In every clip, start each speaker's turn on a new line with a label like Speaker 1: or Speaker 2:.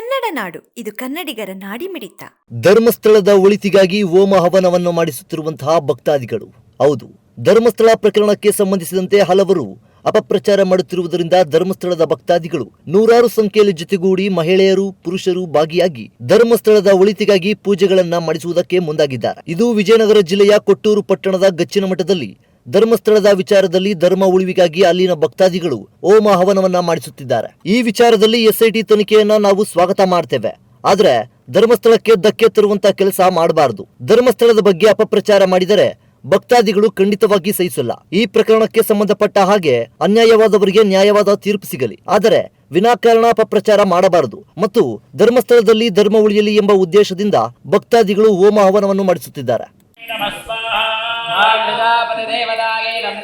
Speaker 1: ಕನ್ನಡ ನಾಡು, ಇದು ಕನ್ನಡಿಗರ ನಾಡಿಮಿಡಿತ.
Speaker 2: ಧರ್ಮಸ್ಥಳದ ಒಳಿತಿಗಾಗಿ ಹೋಮ ಹವನವನ್ನು ಮಾಡಿಸುತ್ತಿರುವಂತಹ ಭಕ್ತಾದಿಗಳು. ಹೌದು, ಧರ್ಮಸ್ಥಳ ಪ್ರಕರಣಕ್ಕೆ ಸಂಬಂಧಿಸಿದಂತೆ ಹಲವರು ಅಪಪ್ರಚಾರ ಮಾಡುತ್ತಿರುವುದರಿಂದ ಧರ್ಮಸ್ಥಳದ ಭಕ್ತಾದಿಗಳು ನೂರಾರು ಸಂಖ್ಯೆಯಲ್ಲಿ ಜೊತೆಗೂಡಿ ಮಹಿಳೆಯರು, ಪುರುಷರು ಭಾಗಿಯಾಗಿ ಧರ್ಮಸ್ಥಳದ ಒಳಿತಿಗಾಗಿ ಪೂಜೆಗಳನ್ನ ಮಾಡಿಸುವುದಕ್ಕೆ ಮುಂದಾಗಿದ್ದಾರೆ. ಇದು ವಿಜಯನಗರ ಜಿಲ್ಲೆಯ ಕೊಟ್ಟೂರು ಪಟ್ಟಣದ ಗಚ್ಚಿನ ಮಠದಲ್ಲಿ ಧರ್ಮಸ್ಥಳದ ವಿಚಾರದಲ್ಲಿ ಧರ್ಮ ಉಳಿವಿಗಾಗಿ ಅಲ್ಲಿನ ಭಕ್ತಾದಿಗಳು ಓಮ ಹವನವನ್ನ ಮಾಡಿಸುತ್ತಿದ್ದಾರೆ. ಈ ವಿಚಾರದಲ್ಲಿ ಎಸ್ಐಟಿ ತನಿಖೆಯನ್ನ ನಾವು ಸ್ವಾಗತ ಮಾಡ್ತೇವೆ. ಆದ್ರೆ ಧರ್ಮಸ್ಥಳಕ್ಕೆ ಧಕ್ಕೆ ತರುವಂತ ಕೆಲಸ ಮಾಡಬಾರದು. ಧರ್ಮಸ್ಥಳದ ಬಗ್ಗೆ ಅಪಪ್ರಚಾರ ಮಾಡಿದರೆ ಭಕ್ತಾದಿಗಳು ಖಂಡಿತವಾಗಿ ಸಹಿಸಲ್ಲ. ಈ ಪ್ರಕರಣಕ್ಕೆ ಸಂಬಂಧಪಟ್ಟ ಹಾಗೆ ಅನ್ಯಾಯವಾದವರಿಗೆ ನ್ಯಾಯವಾದ ತೀರ್ಪು ಸಿಗಲಿ. ಆದರೆ ವಿನಾಕಾರಣ ಅಪಪ್ರಚಾರ ಮಾಡಬಾರದು. ಮತ್ತು ಧರ್ಮಸ್ಥಳದಲ್ಲಿ ಧರ್ಮ ಉಳಿಯಲಿ ಎಂಬ ಉದ್ದೇಶದಿಂದ ಭಕ್ತಾದಿಗಳು ಓಮ ಹವನವನ್ನು ಮಾಡಿಸುತ್ತಿದ್ದಾರೆ.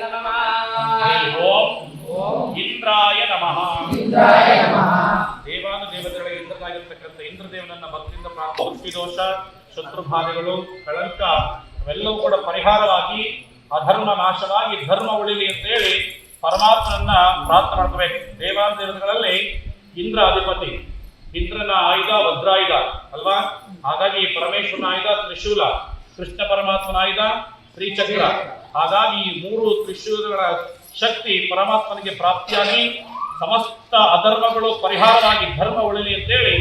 Speaker 3: ನಮಃ
Speaker 4: ಓಂ ಇಂದ್ರಾಯ ನಮಃ ದೇವಾನು ದೇವತೆಗಳಿಗೆ ಇಂದ್ರನಾಗಿರ್ತಕ್ಕಂಥ ಇಂದ್ರದೇವನನ್ನ ಭಕ್ತಿಯಿಂದ ಪ್ರಾರ್ಥನೆ ದೋಷ ಶತ್ರುಭಾವಗಳು ಕಳಂಕ ಅವೆಲ್ಲವೂ ಕೂಡ ಪರಿಹಾರವಾಗಿ ಅಧರ್ಮ ನಾಶವಾಗಿ ಧರ್ಮ ಉಳಿಲಿ ಅಂತ ಹೇಳಿ ಪರಮಾತ್ಮನನ್ನ ಪ್ರಾರ್ಥನೆ ಮಾಡ್ಕೋಬೇಕು. ದೇವಾನು ದೇವತೆಗಳಲ್ಲಿ ಇಂದ್ರ ಅಧಿಪತಿ ಇಂದ್ರನ ಆಯುಧ ವಜ್ರಾಯುಧ ಅಲ್ವಾ? ಹಾಗಾಗಿ ಪರಮೇಶ್ವರನ ಆಯುಧ ತ್ರಿಶೂಲ ಕೃಷ್ಣ ಪರಮಾತ್ಮನ ಆಯುಧ ಶ್ರೀಚಕ್ರ ಹಾಗಾಗಿ ಈ ಮೂರು ತ್ರಿಶೂಲಗಳ ಶಕ್ತಿ ಪರಮಾತ್ಮನಿಗೆ ಪ್ರಾಪ್ತಿಯಾಗಿ ಸಮಸ್ತ ಅಧರ್ಮಗಳು ಪರಿಹಾರವಾಗಿ ಧರ್ಮ ಉಳಿಲಿ ಅಂತೇಳಿ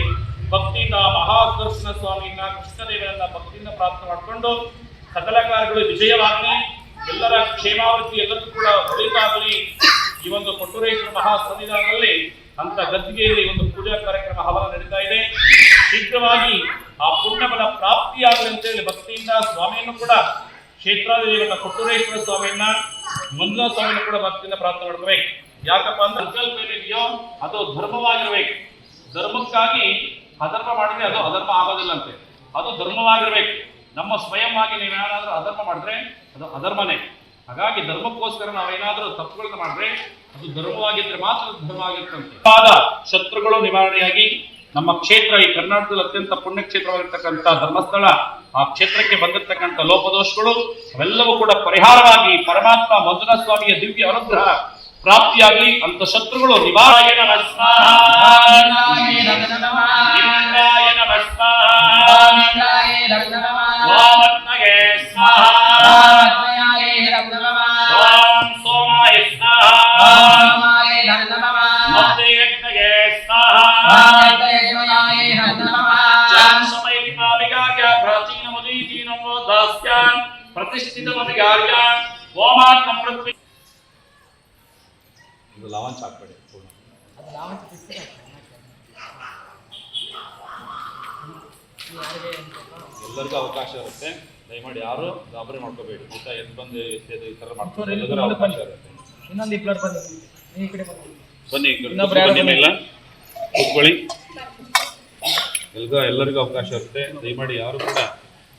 Speaker 4: ಭಕ್ತಿಯಿಂದ ಮಹಾದರ್ಶನ ಸ್ವಾಮಿಯನ್ನ ಕೃಷ್ಣದೇವರನ್ನ ಭಕ್ತಿಯಿಂದ ಪ್ರಾರ್ಥನೆ ಮಾಡಿಕೊಂಡು ಸಕಲ ಕಾರ್ಯಗಳು ವಿಜಯವಾಗಲಿ. ಎಲ್ಲರ ಕ್ಷೇಮಾವೃತ್ತಿ ಎಲ್ಲರೂ ಕೂಡ ಒಳಿತಾಗಲಿ ಈ ಒಂದು ಕೊಟ್ಟೂರೇಶ್ವರ ಮಹಾ ಸನ್ನಿಧಾನದಲ್ಲಿ ಅಂತ ಗದ್ದಿಗೆಯಲ್ಲಿ ಒಂದು ಪೂಜಾ ಕಾರ್ಯಕ್ರಮ ಹವನ ನಡೀತಾ ಇದೆ. ಶೀಘ್ರವಾಗಿ ಆ ಪುಣ್ಯಬಲ ಪ್ರಾಪ್ತಿಯಾಗಲಿ ಅಂತೇಳಿ ಭಕ್ತಿಯಿಂದ ಸ್ವಾಮಿಯನ್ನು ಕೂಡ ಕ್ಷೇತ್ರಾಧಿದೇವನ ಕೊಟ್ಟೂರೇಶ್ವರ ಸ್ವಾಮಿಯನ್ನ ಮಂಜುನಾಥ ಸ್ವಾಮಿಯನ್ನು ಕೂಡ ಭಕ್ತಿಯಿಂದ ಪ್ರಾರ್ಥನೆ ಮಾಡ್ಕೋಬೇಕು. ಯಾಕಪ್ಪ ಅಂದ್ರೆ ಸಂಕಲ್ಪ ಏನಿದೆಯೋ ಅದು ಧರ್ಮವಾಗಿರ್ಬೇಕು. ಧರ್ಮಕ್ಕಾಗಿ ಅಧರ್ಮ ಮಾಡಿದ್ರೆ ಅದು ಅಧರ್ಮ ಆಗೋದಿಲ್ಲಂತೆ. ಅದು ಧರ್ಮವಾಗಿರ್ಬೇಕು. ನಮ್ಮ ಸ್ವಯಂವಾಗಿ ನೀವೇನಾದ್ರೂ ಅಧರ್ಮ ಮಾಡಿದ್ರೆ ಅದು ಅಧರ್ಮನೇ. ಹಾಗಾಗಿ ಧರ್ಮಕ್ಕೋಸ್ಕರ ನಾವೇನಾದ್ರೂ ತಪ್ಪುಗಳನ್ನ ಮಾಡಿದ್ರೆ ಅದು ಧರ್ಮವಾಗಿದ್ರೆ ಮಾತ್ರ ಧರ್ಮ ಆಗಿರ್ತಂತೆ ಶತ್ರುಗಳು ನಿವಾರಣೆಯಾಗಿ ನಮ್ಮ ಕ್ಷೇತ್ರ ಈ ಕರ್ನಾಟಕದಲ್ಲಿ ಅತ್ಯಂತ ಪುಣ್ಯಕ್ಷೇತ್ರವಾಗಿರ್ತಕ್ಕಂಥ ಧರ್ಮಸ್ಥಳ ಆ ಕ್ಷೇತ್ರಕ್ಕೆ ಬಂದಿರತಕ್ಕಂಥ ಲೋಪದೋಷಗಳು ಅವೆಲ್ಲವೂ ಕೂಡ ಪರಿಹಾರವಾಗಿ ಪರಮಾತ್ಮ ಮಂಜುನಾಥ ಸ್ವಾಮಿಯ ದಿವ್ಯ ಅನುಗ್ರಹ ಪ್ರಾಪ್ತಿಯಾಗಿ ಅಂತ ಶತ್ರುಗಳು ನಿವಾರಣೆಯ ಇಂದ್ರಾಯ ಪ್ರಾಚೀನಮುದೀಚೀನಮೋ ದಾಸ್ಯಾನ್ ಪ್ರತಿಷ್ಠಿತಮವಿಗಾರ್ಯ ಓಮಾತ್ಮ ಪೃಥ್ವಿ
Speaker 5: ಇದು ಲವಂಚ್ ಹಾಕ್ಬೇಡಿ ಎಲ್ಲರಿಗೂ ಅವಕಾಶ ಇರುತ್ತೆ. ದಯಮಾಡಿ ಯಾರು ಗಾಬರಿ ಮಾಡ್ಕೋಬೇಡಿ. ಊಟ ಎದ್ದು ಬಂದು ಎಷ್ಟು ಈ ಥರ ಮಾಡ್ತಾರೆ. ಎಲ್ಲರಿಗೂ ಅವಕಾಶ ಇರುತ್ತೆ.
Speaker 3: ಇನ್ನೊಂದು ಇಬ್ಬರು ಬನ್ನಿ. ಈ ಕಡೆ ಬನ್ನಿ.
Speaker 4: ಬನ್ನಿ
Speaker 3: ಇನ್ನೊಬ್ರು
Speaker 4: ಇಲ್ಲ ಕೂತ್ಕೊಳ್ಳಿ. ಎಲ್ಗ ಎಲ್ಲರಿಗೂ ಅವಕಾಶ ಇರುತ್ತೆ. ದಯಮಾಡಿ ಯಾರು ಕೂಡ